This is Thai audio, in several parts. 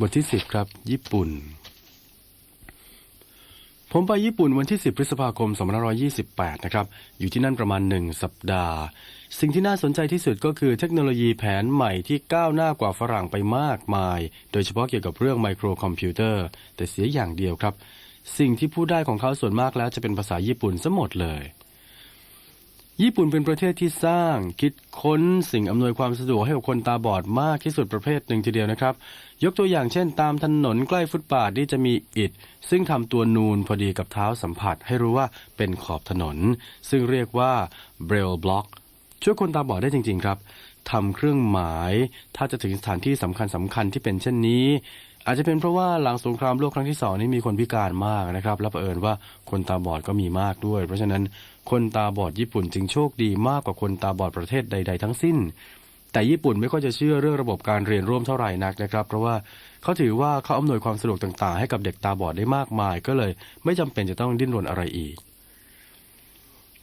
บทที่10ครับ ญี่ปุ่น ผมไปญี่ปุ่นวันที่ 10 พฤษภาคม 2528 นะครับ อยู่ที่นั่นประมาณ 1 สัปดาห์ สิ่งที่น่าสนใจที่สุดก็คือเทคโนโลยีแผนใหม่ที่ก้าวหน้ากว่าฝรั่งไปมากมาย โดยเฉพาะเกี่ยวกับเรื่องไมโครคอมพิวเตอร์ แต่เสียอย่างเดียวครับ สิ่งที่พูดได้ของเขาส่วนมากแล้วจะเป็นภาษาญี่ปุ่นซะหมดเลย ญี่ปุ่นเป็นประเทศที่สร้างคิดค้นสิ่งอำนวยความสะดวกให้กับคนตาบอดมากที่สุดประเภทหนึ่งทีเดียวนะครับ ยกตัวอย่างเช่น ตามถนนใกล้ฟุตบาทนี่จะมีอิฐ ซึ่งทำตัวนูนพอดีกับเท้าสัมผัส ให้รู้ว่าเป็นขอบถนน ซึ่งเรียกว่า Braille Block ช่วยคนตาบอดได้จริง ๆ ครับทำเครื่องหมาย ถ้าจะถึงสถานที่สำคัญสำคัญๆที่เป็นเช่นนี้ อาจจะเป็นเพราะว่าหลังสงครามโลกครั้งที่สองนี้มีคนพิการมากนะครับและเผอิญว่าคนตาบอดก็มีมากด้วย เพราะฉะนั้นคนตาบอดญี่ปุ่นจึงโชคดีมากกว่าคนตาบอดประเทศใด ๆ ทั้งสิ้น แต่ญี่ปุ่นไม่ค่อยจะเชื่อเรื่องระบบการเรียนร่วมเท่าไหร่นักนะครับ เพราะว่าเขาถือว่าเขาอำนวยความสะดวกต่างๆ ให้กับเด็กตาบอดได้มากมาย ก็เลย ไม่จำเป็นจะต้องดิ้นรนอะไรอีก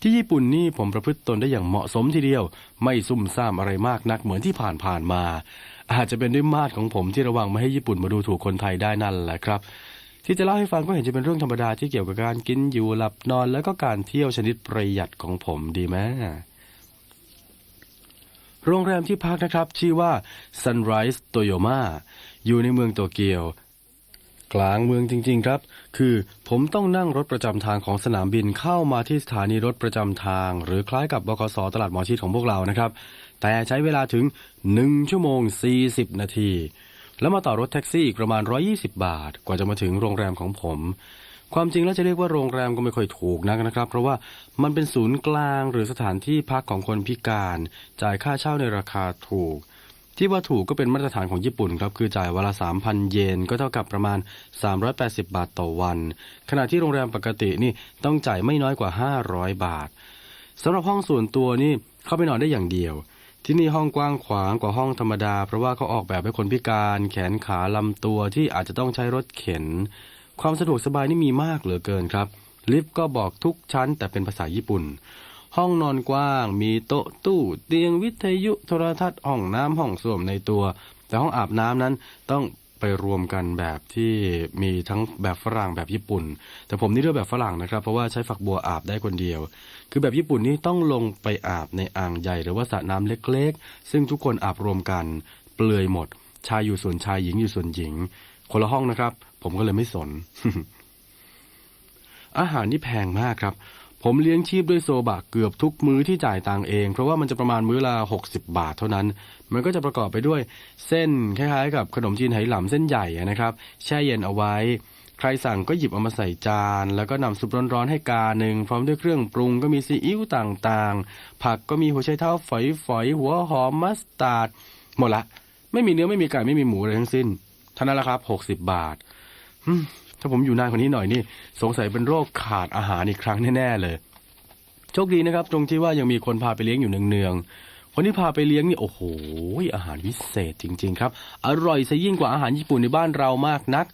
ที่ญี่ปุ่นนี่ผมประพฤติตนได้อย่างเหมาะสมทีเดียว ไม่ซุ่มซ่ามอะไรมากนักเหมือนที่ผ่านๆมา อาจจะเป็นด้วยมาตรของผมที่ระวังไม่ให้ญี่ปุ่นมาดูถูกคนไทยได้นั่นแหละครับ ที่จะเล่าให้ฟังก็เห็นจะเป็นเรื่องธรรมดาที่เกี่ยวกับการกินอยู่หลับนอน แล้วก็การเที่ยวชนิดประหยัดของผมดีไหมโรงแรมที่พักนะครับชื่อว่า Sunrise Toyoma อยู่ในเมืองโตเกียว กลางเมืองจริง ๆ ครับ คือผมต้องนั่งรถประจำทางของสนามบินเข้ามาที่สถานีรถประจำทาง หรือคล้ายกับบกสตลาดหมอชิดของพวกเรานะครับ แต่ใช้เวลาถึง 1 ชั่วโมง 40 นาที แล้วมาต่อรถแท็กซี่อีกประมาณ 120 บาท กว่าจะมาถึงโรงแรมของผม ความจริงแล้วจะเรียกว่าโรงแรมก็ไม่ค่อยถูกนักนะครับ เพราะว่ามันเป็นศูนย์กลางหรือสถานที่พักของคนพิการ จ่ายค่าเช่าในราคาถูก ที่ว่าถูกก็เป็นมาตรฐานของญี่ปุ่นครับ คือจ่ายวันละ 3,000 เยน ก็เท่ากับประมาณ 380 บาทต่อวัน ขณะที่โรงแรมปกตินี่ต้องจ่ายไม่น้อยกว่า 500 บาทสำหรับห้องส่วนตัวนี่เข้าไปนอนได้อย่างเดียว ที่นี่ห้องกว้างขวางกว่าห้องธรรมดา เพราะว่าเขาออกแบบให้คนพิการแขนขาลำตัวที่อาจจะต้องใช้รถเข็น ความสะดวกสบายนี่มีมากเหลือเกินครับ ลิฟต์ก็บอกทุกชั้นแต่เป็นภาษาญี่ปุ่น ห้องนอนกว้าง มีโต๊ะตู้ เตียงวิทยุโทรทัศน์ห้องน้ำห้องส้วมในตัว แต่ห้องอาบน้ำนั้นต้องไปรวมกันแบบที่มีทั้งแบบฝรั่งแบบญี่ปุ่น แต่ผมนี่เลือกแบบฝรั่งนะครับ เพราะว่าใช้ฝักบัวอาบได้คนเดียว คือแบบญี่ปุ่นนี่ต้องลงไปอาบในอ่างใหญ่หรือว่าสระน้ำเล็กๆ ซึ่งทุกคนอาบรวมกัน เปลือยหมด ชายอยู่ส่วนชายหญิงอยู่ส่วนหญิง คนละห้องนะครับ ผมก็เลยไม่สน อาหารนี่แพงมากครับ ผมเลี้ยงชีพด้วยโซบะเกือบทุกมื้อที่จ่ายตังเอง เพราะว่ามันจะประมาณมื้อละ60 บาทเท่านั้น มันก็จะประกอบไปด้วยเส้นคล้ายๆ กับขนมจีนไหหลำเส้นใหญ่นะครับ แช่เย็นเอาไว้ ใครสั่งก็หยิบเอามาใส่จาน แล้วก็นำซุปร้อนๆให้กาหนึ่งพร้อมด้วยเครื่องปรุงก็มีซีอิ๊วต่างๆ ผักก็มีหัวไชเท้าฝอยๆหัวหอมมัสตาร์ดหมดละ ไม่มีเนื้อไม่มีไก่ไม่มีหมูอะไรทั้งสิ้นเท่านั้นแหละครับ 60 บาท ถ้าผมอยู่นานกว่านี้หน่อยนี่สงสัยเป็นโรคขาดอาหารอีกครั้งแน่ๆเลย โชคดีนะครับ ตรงที่ว่ายังมีคนพาไปเลี้ยงอยู่เนืองๆคนที่พาไปเลี้ยงนี่โอ้โหอาหารพิเศษจริง ๆ ครับ อร่อยซะยิ่งกว่าอาหารญี่ปุ่นในบ้านเรามากนัก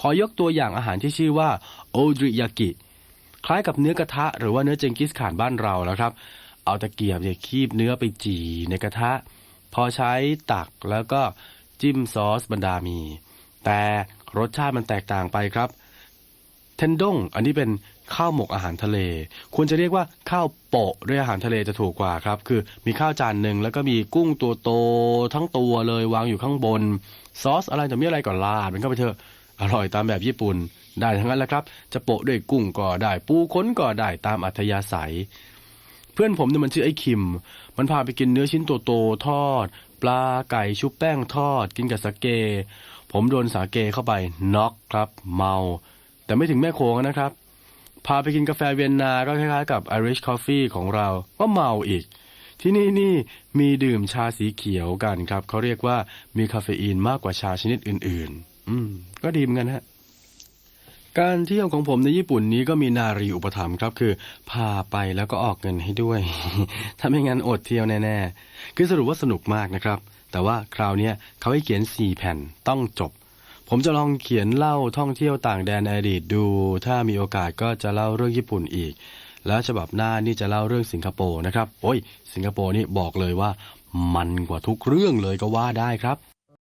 ขอยกตัวอย่างอาหารที่ชื่อว่าโอดริยากิคล้ายกับเนื้อกระทะ หรือว่าเนื้อเจงกิสข่านบ้านเราแล้วครับ เอาตะเกียบเนี่ยคีบเนื้อไปจีในกระทะ พอใช้ตักแล้วก็จิ้มซอสบรรดามี แต่รสชาติมันแตกต่างไปครับเทนด้งอันนี้เป็นข้าวหมกอาหารทะเล ควรจะเรียกว่าข้าวโปะด้วยอาหารทะเลจะถูกกว่าครับ คือมีข้าวจานหนึ่งแล้วก็มีกุ้งตัวโตทั้งตัวเลยวางอยู่ข้างบน ซอสอะไรจะมีอะไรก็ราดมันเข้าไปเถอะอร่อยตามแบบญี่ปุ่นได้ทั้งนั้นแหละครับ จะโปะด้วยกุ้งก็ได้ ปูค้นก็ได้ตามอัธยาศัย เพื่อนผมเนี่ยมันชื่อไอ้คิม มันพาไปกินเนื้อชิ้นโตๆทอด ปลาไก่ชุบแป้งทอด กินกับสาเก ผมโดนสาเกเข้าไปน็อกครับ เมา แต่ไม่ถึงแม่โค้งนะครับ พาไปกินกาแฟเวียนนาก็คล้ายๆกับ Irish Coffee ของเราก็เมาอีก ที่นี่นี่มีดื่มชาสีเขียวกันครับ เขาเรียกว่ามีคาเฟอีนมากกว่าชาชนิดอื่น ๆ อืม ก็ดีเหมือนกันฮะ การเที่ยวของผมในญี่ปุ่นนี้ก็มีนารีอุปถัมภ์ครับคือ พาไปแล้วก็ออกเงินให้ด้วย ถ้าไม่งั้นอดเที่ยวแน่ๆ คือสรุปว่าสนุกมากนะครับ แต่ว่าคราวนี้เขาให้เขียน 4 แผ่นต้องจบ ผมจะลองเขียนเล่าท่องเที่ยวต่างแดนอดีตดู ถ้ามีโอกาสก็จะเล่าเรื่องญี่ปุ่นอีก แล้วฉบับหน้านี่จะเล่าเรื่องสิงคโปร์นะครับ โอ้ย สิงคโปร์นี่บอกเลยว่า มันกว่าทุกเรื่องเลยก็ว่าได้ครับ